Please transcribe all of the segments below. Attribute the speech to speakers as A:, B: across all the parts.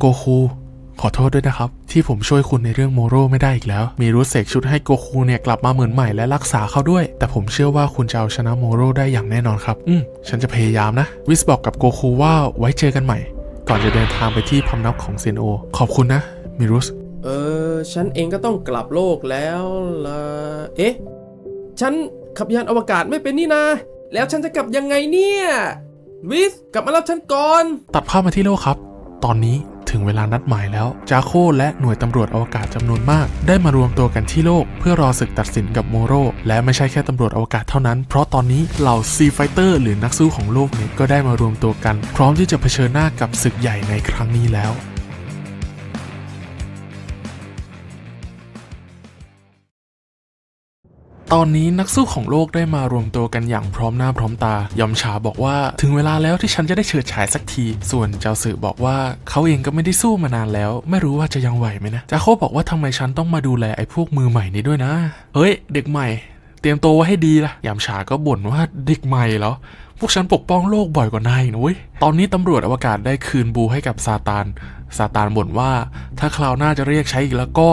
A: โกคูขอโทษด้วยนะครับ ที่ผมช่วยคุณในเรื่องโมโรไม่ได้อีกแล้ว มีรู้เสกชุดให้โกคูเนี่ยกลับมาเหมือนใหม่และรักษาเขาด้วย แต่ผมเชื่อว่าคุณจะเอาชนะโมโรได้อย่างแน่นอนครับ อืม ฉันจะพยายามนะ วิสบอกกับโกคูว่าไว้เจอกันใหม่ ก่อนจะเดินทางไปที่พำนักของเซนโอ ขอบคุณนะ มิรุส
B: เออ ฉันเองก็ต้องกลับโลกแล้วล่ะ เอ๊ะ ฉันขับยานอวกาศไม่เป็นนี่นาแล้วฉันจะกลับยังไงเนี่ย วิส กลับมารับฉันก่อน
A: ตัดภาพมาที่โลกครับ ตอนนี้ ถึงเวลานัดหมายแล้ว จาโคและหน่วยตำรวจอวกาศจำนวนมาก ได้มารวมตัวกันที่โลก เพื่อรอศึกตัดสินกับโมโร และไม่ใช่แค่ตำรวจอวกาศเท่านั้น เพราะตอนนี้เหล่าซีไฟเตอร์หรือนักสู้ของโลกนี้ก็ได้มารวมตัวกัน พร้อมที่จะเผชิญหน้ากับศึกใหญ่ในครั้งนี้แล้ว ตอนนี้นักสู้ของโลกได้มารวมตัวกันอย่างพร้อมหน้าพร้อมตายอมชาบอกว่า ถึงเวลาแล้วที่ฉันจะได้เฉิดฉายสักที ส่วนเจ้าสื่อบอกว่าเขาเองก็ไม่ได้สู้มานานแล้ว ไม่รู้ว่าจะยังไหวไหมนะจาโคบอกว่าทำไมฉันต้องมาดูแลไอ้พวกมือใหม่นี้ด้วยนะเฮ้ย เด็กใหม่ เตรียมตัวไว้ให้ดีล่ะยามชาก็บ่นว่าเด็กใหม่เหรอพวกฉันปกป้องโลกบ่อยกว่านายนะเว้ยตอนนี้ตำรวจอวกาศได้คืนบูให้กับซาตานซาตานบ่นว่า ถ้าคราวหน้าจะเรียกใช้อีกแล้วก็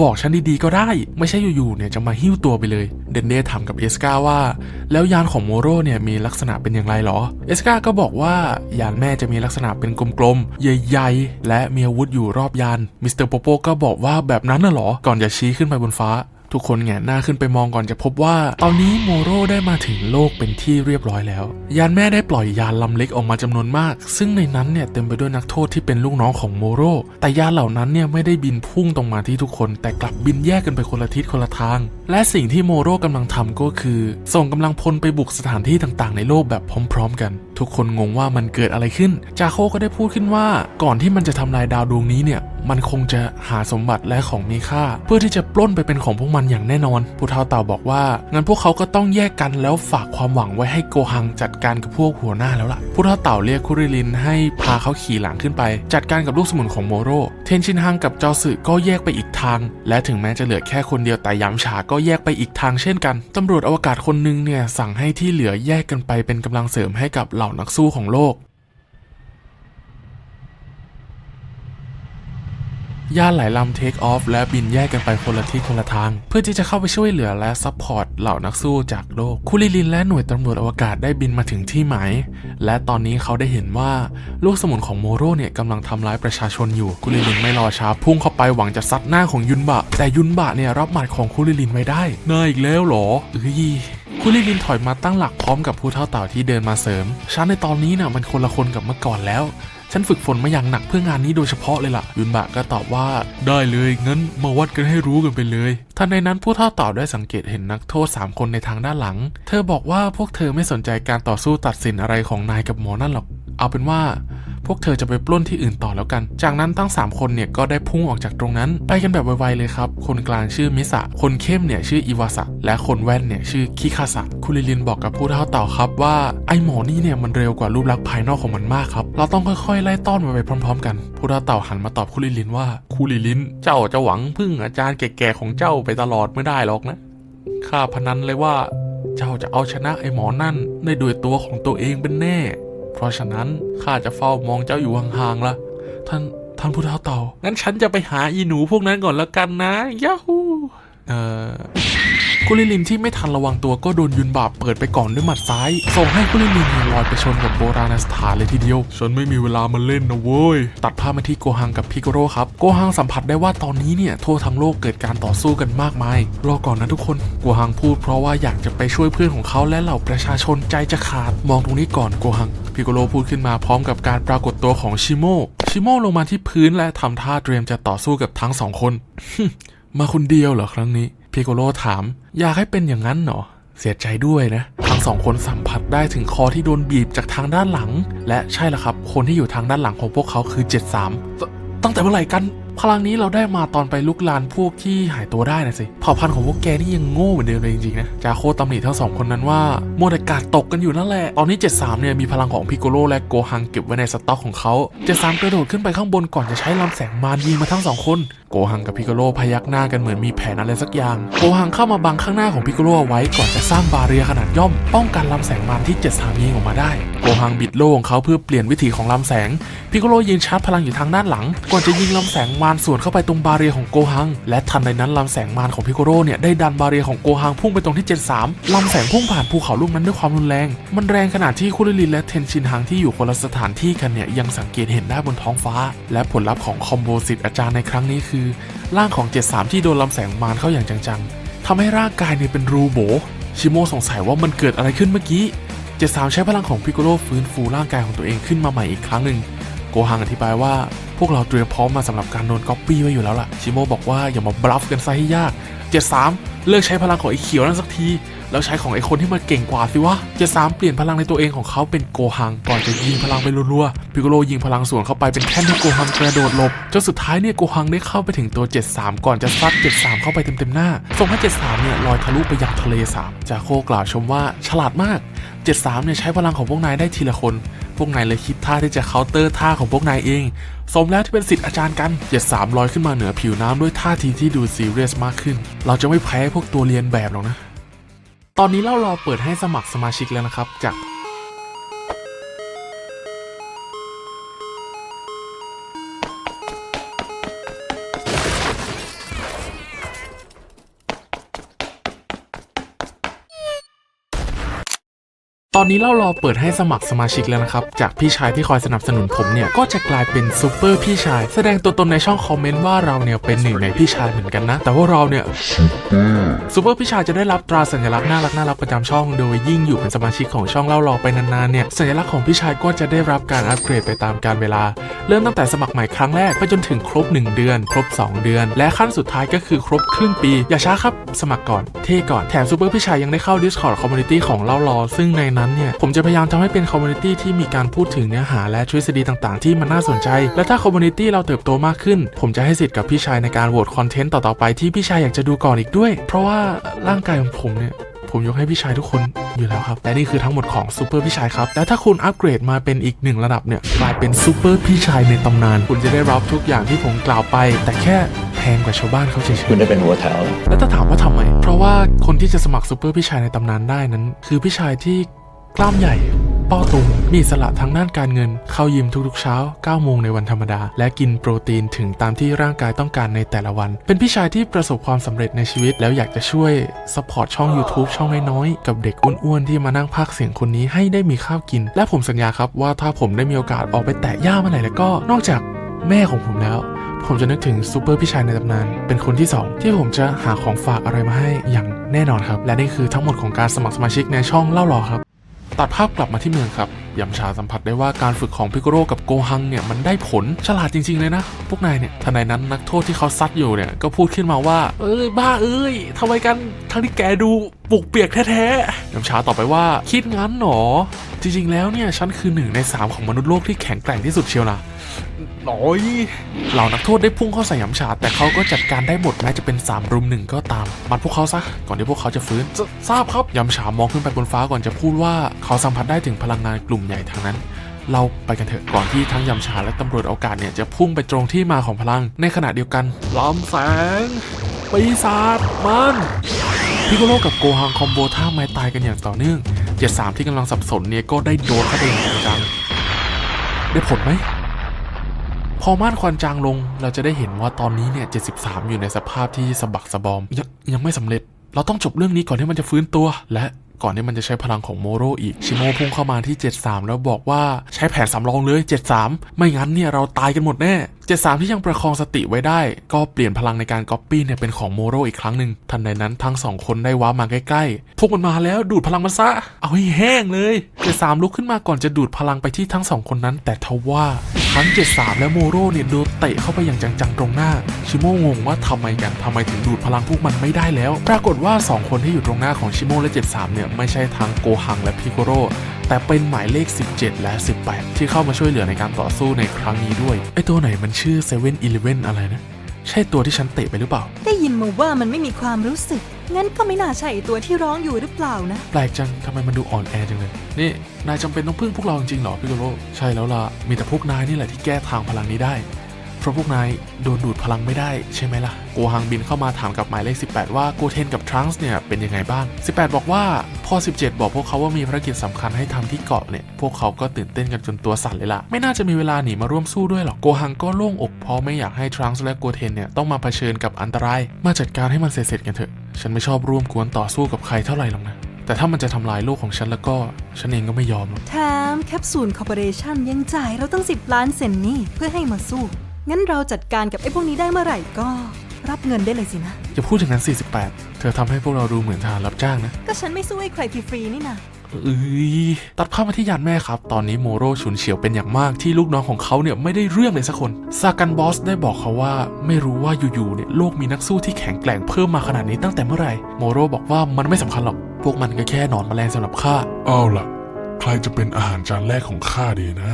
A: บอกฉันดีๆก็ได้ ไม่ใช่อยู่ๆเนี่ยจะมาหิ้วตัวไปเลย เดนเดถามกับเอสกาว่า แล้วยานของโมโรเนี่ยมีลักษณะเป็นอย่างไรหรอ เอสกาก็บอกว่ายานแม่จะมีลักษณะเป็นกลมๆ ใหญ่ๆ และมีอาวุธอยู่รอบยาน มิสเตอร์โปโปก็บอกว่าแบบนั้นน่ะเหรอ ก่อนจะชี้ขึ้นไปบนฟ้า ทุกคนแงนหน้าขึ้นไปมองก่อนจะพบว่า ตอนนี้โมโรได้มาถึงโลกเป็นที่เรียบร้อยแล้ว ยานแม่ได้ปล่อยยานลำเล็กออกมาจำนวนมาก ซึ่งในนั้นเนี่ยเต็มไปด้วยนักโทษที่เป็นลูกน้องของโมโรแต่ยานเหล่านั้นเนี่ยไม่ได้บินพุ่งตรงมาที่ทุกคน แต่กลับบินแยกกันไปคนละทิศคนละทางและสิ่งที่โมโรกำลังทำก็คือ ส่งกำลังพลไปบุกสถานที่ต่างๆ ในโลกแบบพร้อม ๆ กัน ทุกคนงงว่ามันเกิดอะไรขึ้น จาโคก็ได้พูดขึ้นว่าก่อนที่มันจะทำลายดาวดวงนี้เนี่ย มันคงจะหาสมบัติและของมีค่า เพื่อที่จะปล้นไปเป็นของพวกมันอย่างแน่นอน ผู้เฒ่าเต่าบอกว่างั้นพวกเขาก็ต้องแยกกันแล้วฝากความหวังไว้ให้โกหังจัดการกับพวกหัวหน้าแล้วล่ะ ผู้เฒ่าเต่าเรียกคุริลินให้พาเขาขี่หลังขึ้นไป จัดการกับลูกสมุนของโมโร เทนชินฮังกับจอสึก็แยกไปอีกทาง และถึงแม้จะเหลือแค่คนเดียวแต่ยามฉาก็แยกไปอีกทางเช่นกัน ตำรวจอวกาศคนหนึ่งเนี่ยสั่งให้ที่เหลือแยกกันไปเป็นกำลังเสริมให้กับเหล่านักสู้ของโลก ยานหลายลำเทคออฟและบินแยกกันไปคนละทิศคนละทาง เพื่อที่จะเข้าไปช่วยเหลือและซัพพอร์ตเหล่านักสู้จากโลก คุริลินและหน่วยตำรวจอวกาศได้บินมาถึงที่หมาย และตอนนี้เขาได้เห็นว่าลูกสมุนของโมโรเนี่ยกำลังทำร้ายประชาชนอยู่ คุริลินไม่รอช้าพุ่งเข้าไปหวังจะซัดหน้าของยุนบะ แต่ยุนบะเนี่ยรับหมัดของคุริลินไว้ได้น่าอีกแล้วหรอเอ้ยคุริลินถอยมาตั้งหลักพร้อมกับผู้เท่าเต่าที่เดินมาเสริม ฉันในตอนนี้น่ะมันคนละคนกับเมื่อก่อนแล้ว ฉันฝึกฝนมาอย่างหนักเพื่องานนี้โดยเฉพาะเลยล่ะยุนบะก็ตอบว่าได้เลยงั้นมาวัดกันให้รู้กันไปเลยทันในนั้นผู้เท่าเต่าได้สังเกตเห็นนักโทษ 3 คนในทางด้านหลัง เธอบอกว่าพวกเธอไม่สนใจการต่อสู้ตัดสินอะไรของนายกับหมอนั่นหรอก เอาเป็นว่าพวกเธอจะไปปล้นที่อื่นต่อแล้วกัน จากนั้นทั้ง 3 คนเนี่ยก็ได้พุ่งออกจากตรงนั้น ไปกันแบบไวๆเลยครับ คนกลางชื่อมิสะ คนเข้มเนี่ยชื่ออิวาสะ และคนแว่นเนี่ยชื่อคิคาสะ คุริลินบอกกับผู้เท่าเต่าครับว่าไอหมอนี่เนี่ยมันเร็วกว่ารูปลักษณ์ภายนอกของมันมากครับ เราต้องค่อยๆไล่ต้อนมันไปพร้อม ๆ กัน ผู้เท่าเต่าหันมาตอบคุริลินว่าคุริลิน เจ้าจะหวังพึ่งอาจารย์แก่ๆของเจ้าไปตลอดไม่ได้หรอกนะ ข้าพนันเลยว่า เจ้าจะเอาชนะไอหมอนั่นได้ด้วยตัวของตัวเองเป็นแน่ เพราะฉะนั้นข้าจะเฝ้ามองเจ้าอยู่ห่างๆละท่านท่านผู้เฒ่าเต่างั้นฉันจะไปหาอีหนูพวกนั้นก่อนละกันนะยาฮูเอ่อ คุริลินที่ไม่ทันระวังตัวก็โดนยุนบาปเปิดไปก่อนด้วยหมัดซ้าย ส่งให้คุริลินเนี่ยลอยไปชนกับโบราณสถานเลยทีเดียว ฉันไม่มีเวลามาเล่นนะเว้ย ตัดภาพมาที่โกฮังกับพิโกโร่ครับ โกฮังสัมผัสได้ว่าตอนนี้เนี่ยทั่วทั้งโลกเกิดการต่อสู้กันมากมาย รอก่อนนะทุกคน โกฮังพูดเพราะว่าอยากจะไปช่วยเพื่อนของเขาและเหล่าประชาชนใจจะขาด มองตรงนี้ก่อนโกฮัง พิโกโลพูดขึ้นมาพร้อมกับการปรากฏตัวของชิโมชิโมลงมาที่พื้นและทำท่าเตรียมจะต่อสู้กับทั้งสองคน มาคนเดียวเหรอครั้งนี้ พิโกโลถาม อยากให้เป็นอย่างนั้นเหรอ เสียใจด้วยนะ ทั้งสองคนสัมผัสได้ถึงคอที่โดนบีบจากทางด้านหลัง และใช่ละครับ คนที่อยู่ทางด้านหลังของพวกเขาคือ 73ตตั้งแต่เมื่อไหร่กัน พลังนี้เราได้มาตอนไปลุกลานพวกที่หายตัวได้นะสิเผ่าพันธุ์ของพวกแกนี่ยังโง่เหมือนเดิมเลยจริงๆนะจาโคตำหนิทั้งสองคนนั้นว่ามัวแต่กาดตกกันอยู่นั่นแหละ ตอนนี้ 73 เนี่ยมีพลังของพิโกโลและโกฮังเก็บไว้ในสต็อกของเขา 73 กระโดดขึ้นไปข้างบนก่อนจะใช้ลำแสงมารยิงมาทั้งสองคน โกฮังกับพิโกโลพยักหน้ากันเหมือนมีแผนอะไรสักอย่าง โกฮังเข้ามาบังข้างหน้าของพิโกโลไว้ก่อนจะสร้างบาเรียขนาดย่อม ป้องกันลำแสงมารที่ 73 ยิงออกมาได้ โกฮังบิดโล่ของเขาเพื่อเปลี่ยนวิถีของลำแสง พิโกโลยืนชาร์จพลังอยู่ทางด้านหลัง ก่อนจะยิงลำแสงมารสวนเข้าไปตรงบาเรียของโกฮัง และทันใดนั้นลำแสงมารของพิโกโลเนี่ยได้ดันบาเรียของโกฮังพุ่งไปตรงที่73ลำแสงพุ่งผ่านภูเขาลูกนั้นด้วยความรุนแรง มันแรงขนาดที่คุริลินและเทนชินฮังที่อยู่คนละสถานที่กันเนี่ยยังสังเกตเห็นได้บนท้องฟ้า และผลลัพธ์ของคอมโบสิตอาจารย์ในครั้งนี้คือ ร่างของ73ที่โดนลำแสงมารเข้าอย่างจังๆทำให้ร่างกายเนี่ยเป็นรูโบชิโมสงสัยว่ามันเกิดอะไรขึ้นเมื่อกี้73ใช้พลังของพิโกโลฟื้นฟูร่างกายของตัวเองขึ้นมาใหม่อีกครั้งหนึ่ง โกฮังอธิบายว่าพวกเราเตรียมพร้อมมาสำหรับการโดนก๊อปปี้ไว้อยู่แล้วล่ะ ชิโมบอกว่าอย่ามาบลัฟกันซะให้ยาก 73 เลิกใช้พลังของไอ้เขียวนั่นสักที แล้วใช้ของไอ้คนที่มันเก่งกว่าสิวะ 73 เปลี่ยนพลังในตัวเองของเขาเป็นโกฮัง ก่อนจะยิงพลังไปรัวๆ พิโกโลยิงพลังสวนเข้าไปเป็นแท่นให้โกฮังกระโดดหลบ จนสุดท้ายเนี่ยโกฮังได้เข้าไปถึงตัว 73 ก่อนจะซัด 73 เข้าไปเต็มๆหน้า ส่งให้ 73 เนี่ยลอยทะลุไปยังทะเลสาบ จาโคกล่าวชมว่าฉลาดมาก 73 เนี่ยใช้พลังของพวกนายได้ทีละคน พวกนายเลยคิดท่าที่จะเคาน์เตอร์ท่าของพวกนายเอง สมแล้วที่เป็นสิทธิ์อาจารย์กันเดี๋ยวสามลอยขึ้นมาเหนือผิวน้ำด้วยท่าทีที่ดูซีเรียสมากขึ้น เราจะไม่แพ้พวกตัวเรียนแบบหรอกนะ ตอนนี้เรารอเปิดให้สมัครสมาชิกแล้วนะครับ จาก ตอนนี้เรารอเปิดให้สมัครสมาชิกแล้วนะครับ จากพี่ชายที่คอยสนับสนุนผมเนี่ย ก็จะกลายเป็นซูเปอร์พี่ชาย แสดงตัวตนในช่องคอมเมนต์ว่าเราเนี่ยเป็นหนึ่งในพี่ชายเหมือนกันนะ แต่ว่าเราเนี่ยซูเปอร์พี่ชายจะได้รับตราสัญลักษณ์น่ารักน่ารักประจำช่อง โดยยิ่งอยู่เป็นสมาชิกของช่องเล่ารอไปนานๆเนี่ยสัญลักษณ์ของพี่ชายก็จะได้รับการอัปเกรดไปตามกาลเวลา เริ่มตั้งแต่สมัครใหม่ครั้งแรกไปจนถึงครบ 1 เดือน ครบ 2 เดือน และขั้นสุดท้ายก็คือครบครึ่งปี อย่าช้าครับ สมัครก่อนเท่ก่อนแถมซูเปอร์พี่ชายยังได้เข้า Discord Community ของเล่ารอซึ่งในนั้นเนี่ย ผมจะพยายามทำให้เป็นคอมมูนิตี้ที่มีการพูดถึงเนื้อหาและทฤษฎีต่างๆ ที่มันน่าสนใจ และถ้าคอมมูนิตี้เราเติบโตมากขึ้น ผมจะให้สิทธิ์กับพี่ชายในการโหวตคอนเทนต์ต่อๆไปที่พี่ชายอยากจะดูก่อนอีกด้วย เพราะว่าร่างกายของผมเนี่ยผมยกให้พี่ชายทุกคนอยู่แล้วครับ และนี่คือทั้งหมดของซูเปอร์พี่ชายครับ และถ้าคุณอัปเกรดมาเป็นอีกหนึ่งระดับเนี่ย กลายเป็นซูเปอร์พี่ชายในตำนาน คุณจะได้รับทุกอย่างที่ผมกล่าวไป แต่แค่แพงกว่าชาวบ้านเขาเฉย
C: คุณได้เป็นหัวแถวแล้ว
A: ๆแล้วถ้าถามว่าทำไม เพราะว่าคนที่จะสมัครซูเปอร์พี่ชายในตำนานได้นั้น คือพี่ชายที่ กล้ามใหญ่ ป้าตุงมีสละทางด้านการเงิน เข้ายิมทุกๆเช้า9โมงในวันธรรมดา และกินโปรตีนถึงตามที่ร่างกายต้องการในแต่ละวัน เป็นพี่ชายที่ประสบความสำเร็จในชีวิต แล้วอยากจะช่วยซัพพอร์ตช่อง YouTube ช่องน้อยๆ กับเด็กอ้วนๆ ที่มานั่งพากเสียงคนนี้ให้ได้มีข้าวกิน และผมสัญญาครับว่าถ้าผมได้มีโอกาสออกไปแตะย่าเมื่อไหร่แล้วก็ นอกจากแม่ของผมแล้วผมจะนึกถึงซูเปอร์พี่ชายในตำนาน เป็นคนที่ 2 ที่ผมจะหาของฝากอะไรมาให้อย่างแน่นอนครับ และนี่คือทั้งหมดของการสมัครสมาชิกในช่องเล่ารอครับ ตัดภาพกลับมาที่เมืองครับยำชาสัมผัสได้ว่าการฝึกของพิกโรกับโกฮังเนี่ยมันได้ผลฉลาดจริง ๆ เลยนะ พวกนายเนี่ยทนายนั้นนักโทษที่เขาซัดอยู่เนี่ยก็พูดขึ้นมาว่า เอ้ยบ้าเอ้ยทำไมกันทั้งที่แกดูปุกเปียกแท้ๆยำชาตอบไปว่าคิดงั้นหรอจริงๆแล้วเนี่ยฉันคือหนึ่งในสามของมนุษย์โลกที่แข็งแกร่งที่สุดเชียวนะ น้อยเหล่านักโทษได้พุ่งเข้าใส่ยำฉาดแต่เขาก็จัดการได้หมดแม้จะเป็น3รุมหนึ่งก็ตาม มัดพวกเขาซะ ก่อนที่พวกเขาจะฟื้นทราบครับยำฉามองขึ้นไปบนฟ้าก่อนจะพูดว่าเขาสัมผัสได้ถึงพลังงานกลุ่มใหญ่ทางนั้นเราไปกันเถอะก่อนที่ทั้งยำฉาและตำรวจอากาศเนี่ยจะพุ่งไปตรงที่มาของพลัง ในขณะเดียวกันลำแสงปีศาจมันพิโกโลกับโกฮังคอมโบท่าไม้ตายกันอย่างต่อเนื่องเจ็ดสามที่กำลังสับสนเนี่ยก็ได้โดนเข้าไปอย่างจังได้ผลไหม พอม่านควันจางลง เราจะได้เห็นว่าตอนนี้เนี่ย 73 อยู่ในสภาพที่สะบักสะบอม ยังยังไม่สำเร็จ เราต้องจบเรื่องนี้ก่อนที่มันจะฟื้นตัว และ ก่อนที่มันจะใช้พลังของโมโรอีก ชิโมพุ่งเข้ามาที่ 73 แล้วบอกว่าใช้แผนสำรองเลย 73 ไม่งั้นเนี่ยเราตายกันหมดแน่ 73 ที่ยังประคองสติไว้ได้ ก็เปลี่ยนพลังในการก๊อปปี้เนี่ยเป็นของโมโรอีกครั้งหนึ่งทันใดนั้นทั้งสองคนได้ว้ามาใกล้ๆ พวกมันมาแล้วดูดพลังมันซะ เอาให้แห้งเลย 73 ลุกขึ้นมาก่อนจะดูดพลังไปที่ทั้งสองคนนั้น แต่ทว่าทั้ง 73 และโมโรเนี่ยโดนเตะเข้าไปอย่างจังๆตรงหน้า ชิโมงงว่าทำไมกันทำไมถึงดูดพลังพวกมันไม่ได้แล้ว ปรากฏว่า 2 คนที่อยู่ตรงหน้าของชิโมและ 73 เนี่ยไม่ใช่ทั้งโกฮังและพิโกโรแต่เป็นหมายเลข 17 และ 18 ที่เข้ามาช่วยเหลือในการต่อสู้ในครั้งนี้ด้วย ไอตัวไหนมันชื่อ7 e เ e ่ e ออะไรนะ ใช่ตัวที่ฉันเตะไปหรือเปล่า
C: ได้ยินมาว่ามันไม่มีความรู้สึก งั้นก็ไม่น่าใช่ไอ้ตัวที่ร้องอยู่หรือเปล่านะ
A: แปลกจังทำไมมันดูอ่อนแอจังเลย นี่ นายจำเป็นต้องพึ่งพวกเราจริงๆเหรอพี่โกโรใช่แล้วล่ะมีแต่พวกนายนี่แหละที่แก้ทางพลังนี้ได้ เพราะพวกนายโดนดูดพลังไม่ได้ใช่ไหมล่ะ โกฮังบินเข้ามาถามกับหมายเลข 18 ว่าโกเทนกับทรังส์เนี่ยเป็นยังไงบ้าง 18 บอกว่าพอ 17 บอกพวกเขาว่ามีภารกิจสำคัญให้ทำที่เกาะเนี่ย พวกเขาก็ตื่นเต้นกันจนตัวสั่นเลยล่ะ ไม่น่าจะมีเวลาหนีมาร่วมสู้ด้วยหรอก โกฮังก็โล่งอกเพราะไม่อยากให้ทรังส์และโกเทนเนี่ยต้องมาเผชิญกับอันตราย มาจัดการให้มันเสร็จๆกันเถอะ ฉันไม่ชอบร่วมกวนต่อสู้กับใครเท่าไหร่หรอกนะแต่ถ้ามันจะทำลายโลกของฉันแล้วก็ ฉันเองก็ไม่ยอมหรอก
C: แถมแคปซูลคอร์ปอเรชันยังจ่ายเราตั้ง 10 ล้านเซนนี่เพื่อให้มาสู้ งั้นเราจัดการกับไอ้พวกนี้ได้เมื่อไหร่ก็ รับเงินได้เลยสินะ
A: อย่าพูดอย่างนั้น 48 เธอทำให้พวกเราดูเหมือนทหารรับจ้างนะ
C: ก็ฉันไม่สู้ให้ใครฟรีๆนี่นะ
A: เอ้ยตัดภาพมาที่ยานแม่ครับ ตอนนี้โมโรฉุนเฉียวเป็นอย่างมากที่ลูกน้องของเขาเนี่ยไม่ได้เรื่องเลยสักคนซากันบอสได้บอกเขาว่า ไม่รู้ว่าอยู่ๆเนี่ยโลกมีนักสู้ที่แข็งแกร่งเพิ่มมาขนาดนี้ตั้งแต่เมื่อไหร่โมโรบอกว่ามันไม่สำคัญหรอก พวกมันก็แค่หนอนแมลงสำหรับข้า
D: เอาล่ะ ใครจะเป็นอาหารจานแรกของข้าดีนะ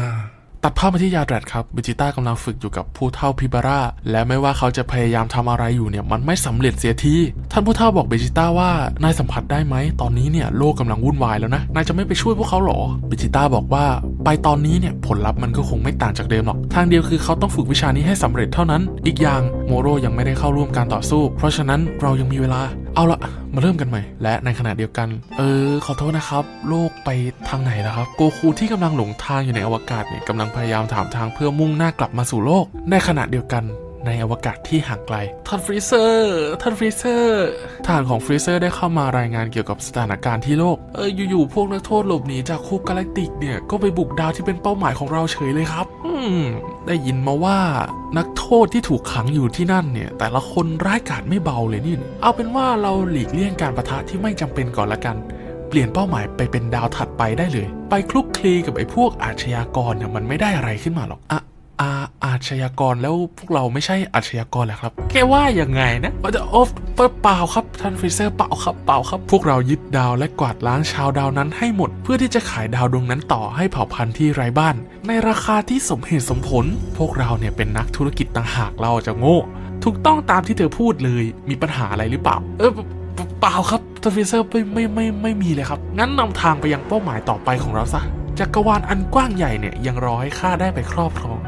A: ตัดภาพมาที่ยาแรดครับเบจิต้ากำลังฝึกอยู่กับผู้เฒ่าพิบาร่าและไม่ว่าเขาจะพยายามทำอะไรอยู่เนี่ยมันไม่สำเร็จเสียทีท่านผู้เฒ่าบอกเบจิต้าว่านายสัมผัสได้ไหมตอนนี้เนี่ยโลกกำลังวุ่นวายแล้วนะนายจะไม่ไปช่วยพวกเขาหรอเบจิต้าบอกว่า ไปตอนนี้เนี่ยผลลัพธ์มันก็คงไม่ต่างจากเดิมหรอก ทางเดียวคือเขาต้องฝึกวิชานี้ให้สำเร็จเท่านั้น อีกอย่างโมโรยังไม่ได้เข้าร่วมการต่อสู้ เพราะฉะนั้นเรายังมีเวลาเอาละมาเริ่มกันใหม่ และในขณะเดียวกัน เออ ขอโทษนะครับ โลกไปทางไหนแล้วครับ โกคูที่กำลังหลงทางอยู่ในอวกาศเนี่ยกำลังพยายามถามทางเพื่อมุ่งหน้ากลับมาสู่โลก ในขณะเดียวกัน ในอวกาศที่ห่างไกล ท่านฟรีเซอร์ ท่านฟรีเซอร์ทหารของฟรีเซอร์ได้เข้ามารายงานเกี่ยวกับสถานการณ์ที่โลก เอออยู่ๆพวกนักโทษหลบหนีจากคุกกาแล็กติกเนี่ย ก็ไปบุกดาวที่เป็นเป้าหมายของเราเฉยเลยครับ อืม ได้ยินมาว่านักโทษที่ถูกขังอยู่ที่นั่นเนี่ย แต่ละคนร้ายกาจไม่เบาเลยนี่ เอาเป็นว่าเราหลีกเลี่ยงการประทะที่ไม่จำเป็นก่อนละกันเปลี่ยนเป้าหมายไปเป็นดาวถัดไปได้เลย ไปคลุกคลีกับไอ้พวกอาชญากรเนี่ยมันไม่ได้อะไรขึ้นมาหรอกอะ อาอาชญากรแล้วพวกเราไม่ใช่อาชญากรแหละครับ แกว่ายังไงนะว่าจะโอ๊ฟเปล่าครับท่านฟรีเซอร์เปล่าครับเปล่าครับ พวกเรายึดดาวและกวาดล้างชาวดาวนั้นให้หมด เพื่อที่จะขายดาวดวงนั้นต่อให้เผ่าพันธุ์ที่ไร้บ้าน ในราคาที่สมเหตุสมผล พวกเราเนี่ยเป็นนักธุรกิจต่างหากเราจะโง่ ถูกต้องตามที่เธอพูดเลยมีปัญหาอะไรหรือเปล่า เออเปล่าครับทวิเซอร์ไม่ไม่ไม่ไม่มีเลยครับ งั้นนำทางไปยังเป้าหมายต่อไปของเราซะจักรวาลอันกว้างใหญ่เนี่ยยังรอให้ข้าได้ไปครอบครอง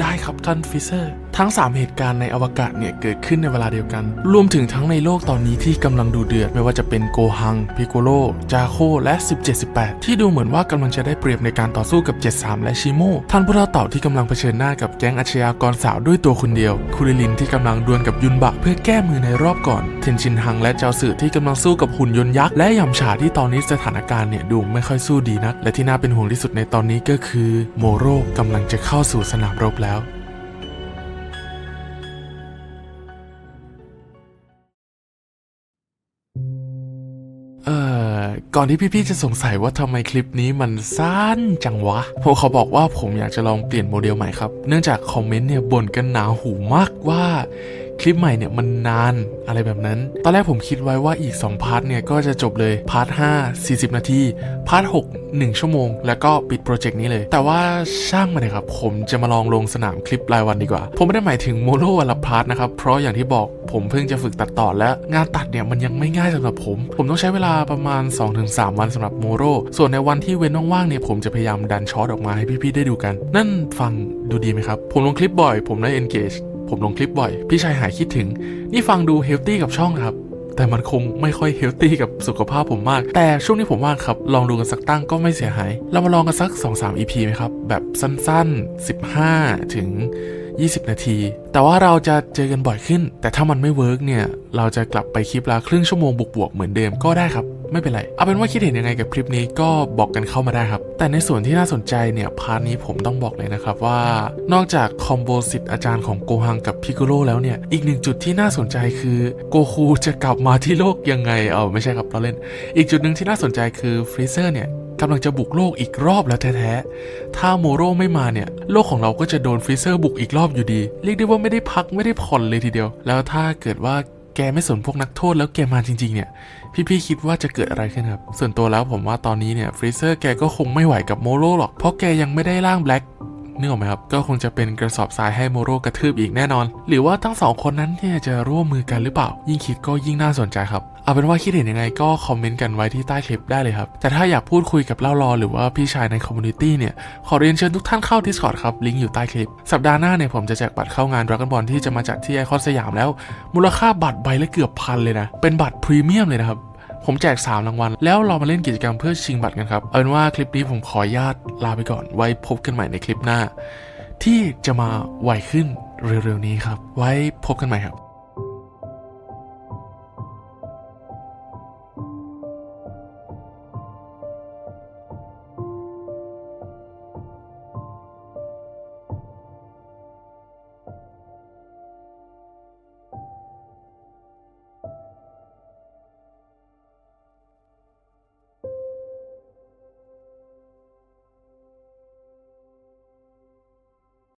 A: ได้ครับท่านฟิเซอร์ ทั้ง 3 เหตุการณ์ในอวกาศเนี่ยเกิดขึ้นในเวลาเดียวกัน รวมถึงทั้งในโลกตอนนี้ที่กำลังดูเดือด ไม่ว่าจะเป็นโกฮัง พิโกโล จาโค และ 1718 ที่ดูเหมือนว่ากำลังจะได้เปรียบในการต่อสู้กับ 73 และชิโมท่านผู้เฒ่าเต่าที่กำลังเผชิญหน้ากับแก๊งอาชญากรสาวด้วยตัวคนเดียว คุริลินที่กำลังดวลกับยุนบะเพื่อแก้มือในรอบก่อน เทนชินฮังและเจ้าสื่อที่กำลังสู้กับหุ่นยนต์ยักษ์และยำฉาที่ตอนนี้สถานการณ์เนี่ยดูไม่ค่อยสู้ดีนัก และที่น่าเป็นห่วงที่สุดในตอนนี้ก็คือ โมโรกำลังจะเข้าสู่สนามรบแล้ว ก่อนที่พี่ๆจะสงสัยว่าทำไมคลิปนี้มันสั้นจังวะเพราะเขาบอกว่าผมอยากจะลองเปลี่ยนโมเดลใหม่ครับ เนื่องจากคอมเมนต์เนี่ยบ่นกันหนาหูมากว่า คลิปใหม่เนี่ยมันนานอะไรแบบนั้น ตอนแรกผมคิดไว้ว่าอีก 2 พาร์ทเนี่ยก็จะจบเลย พาร์ท 5 40 นาที พาร์ท 6 1 ชั่วโมง แล้วก็ปิดโปรเจกต์นี้เลย แต่ว่าช่างมันเลยครับ ผมจะมาลองลงสนามคลิปรายวันดีกว่า ผมไม่ได้หมายถึงโมโนวันละพาร์ทนะครับ เพราะอย่างที่บอกผมเพิ่งจะฝึกตัดต่อและงานตัดเนี่ยมันยังไม่ง่ายสำหรับผม ผมต้องใช้เวลาประมาณ 2-3 วันสำหรับโมโรส่วนในวันที่เว้นว่างๆเนี่ยผมจะพยายามดันช็อตออกมาให้พี่ๆได้ดูกัน นั่นฟังดูดีไหมครับ ผมลงคลิปบ่อย ผมได้ engage ผมลงคลิปบ่อย พี่ชายหายคิดถึง นี่ฟังดูเฮลตี้กับช่องครับ แต่มันคงไม่ค่อยเฮลตี้กับสุขภาพผมมาก แต่ช่วงนี้ผมว่างครับ ลองดูกันสักตั้งก็ไม่เสียหาย เรามาลองกันสัก 2-3 EP ไหมครับ แบบสั้นๆ 15 ถึง 20 นาที แต่ว่าเราจะเจอกันบ่อยขึ้น แต่ถ้ามันไม่เวิร์กเนี่ย เราจะกลับไปคลิปละครึ่งชั่วโมงบวกๆเหมือนเดิมก็ได้ครับไม่เป็นไร เอาเป็นว่าคิดเห็นยังไงกับคลิปนี้ก็บอกกันเข้ามาได้ครับ แต่ในส่วนที่น่าสนใจเนี่ยพาร์ทนี้ผมต้องบอกเลยนะครับว่า นอกจากคอมโบสิทธิ์อาจารย์ของโกฮังกับพิก o โ o แล้วเนี่ย อีกหนึ่งจุดที่น่าสนใจคือโกคูจะกลับมาที่โลกยังไง เออไม่ใช่ครับเราเล่น อีกจุดหนึ่งที่น่าสนใจคือฟรีเซอร์เนี่ย กำลังจะบุกโลกอีกรอบแล้วแท้ๆ ถ้าโมโรไม่มาเนี่ย โลกของเราก็จะโดนฟรีเซอร์บุกอีกรอบอยู่ดี เรียกได้ว่าไม่ได้พักไม่ได้ผ่อนเลยทีเดียว แล้วถ้าเกิดว่าแกไม่สนพวกนักโทษแล้วแกมาจริง ๆ เนี่ย พี่ๆคิดว่าจะเกิดอะไรขึ้นครับ ส่วนตัวแล้วผมว่าตอนนี้เนี่ยฟรีเซอร์แกก็คงไม่ไหวกับโมโรหรอก เพราะแกยังไม่ได้ร่างแบล็ก นึกออกไหมครับ ก็คงจะเป็นกระสอบทรายให้โมโรกระทืบอีกแน่นอน หรือว่าทั้งสองคนนั้นเนี่ยจะร่วมมือกันหรือเปล่า ยิ่งคิดก็ยิ่งน่าสนใจครับ เอาเป็นว่าคิดเห็นยังไงก็คอมเมนต์กันไว้ที่ใต้คลิปได้เลยครับ แต่ถ้าอยากพูดคุยกับเล่ารอหรือว่าพี่ชายในคอมมูนิตี้เนี่ย ขอเรียนเชิญทุกท่านเข้า Discord ครับ ลิงก์อยู่ใต้คลิป สัปดาห์หน้าเนี่ยผมจะแจกบัตรเข้างาน Dragon Ball ที่จะมาจัดที่ไอคอนสยามแล้ว มูลค่าบัตรใบละเกือบพันเลยนะ เป็นบัตรพรีเมียมเลยนะครับ ผมแจก 3 รางวัล แล้วเรามาเล่นกิจกรรมเพื่อชิงบัตรกันครับ เอาเป็นว่าคลิปนี้ผมขอญาตลาไปก่อน ไว้พบกันใหม่ในคลิปหน้า ที่จะมาไวขึ้นเร็วๆนี้ครับ ไว้พบกันใหม่ครับ